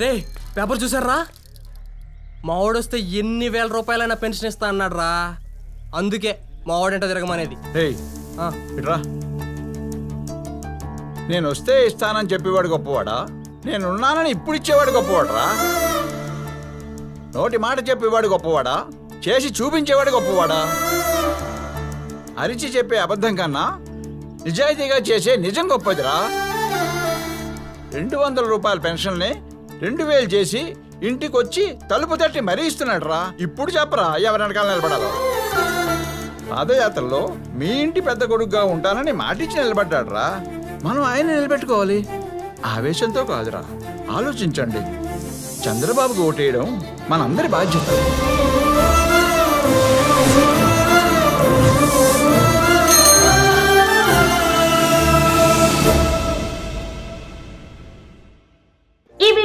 రే paper చూసారా మా వాడొస్తే ఎన్ని వేల రూపాయలైనా పెన్షన్ ఇస్తా అన్నాడు రా అందుకే మా వాడంట తిరగమనేది ఇట్రా. నేను వస్తే ఇస్తానని చెప్పేవాడు గొప్పవాడా? నేను ఉన్నానని ఇప్పుడు ఇచ్చేవాడు గొప్పవాడరా? నోటి మాట చెప్పేవాడు గొప్పవాడా? చేసి చూపించేవాడు గొప్పవాడా? అరిచి చెప్పే అబద్ధం కన్నా నిజాయితీగా చేసే నిజం గొప్పదిరా. రెండు వందల రూపాయల పెన్షన్ని రెండు వేలు చేసి ఇంటికి వచ్చి తలుపు తట్టి మరీ ఇస్తున్నాడు రా ఇప్పుడు చెప్పరా ఎవరి వెనకాల నిలబడాలో? పాదయాత్రలో మీ ఇంటి పెద్ద కొడుకుగా ఉంటానని మాటిచ్చి నిలబడ్డాడు రా మనం ఆయన నిలబెట్టుకోవాలి. ఆవేశంతో కాదురా ఆలోచించండి. చంద్రబాబుకు ఓటేయడం మనందరి బాధ్యత.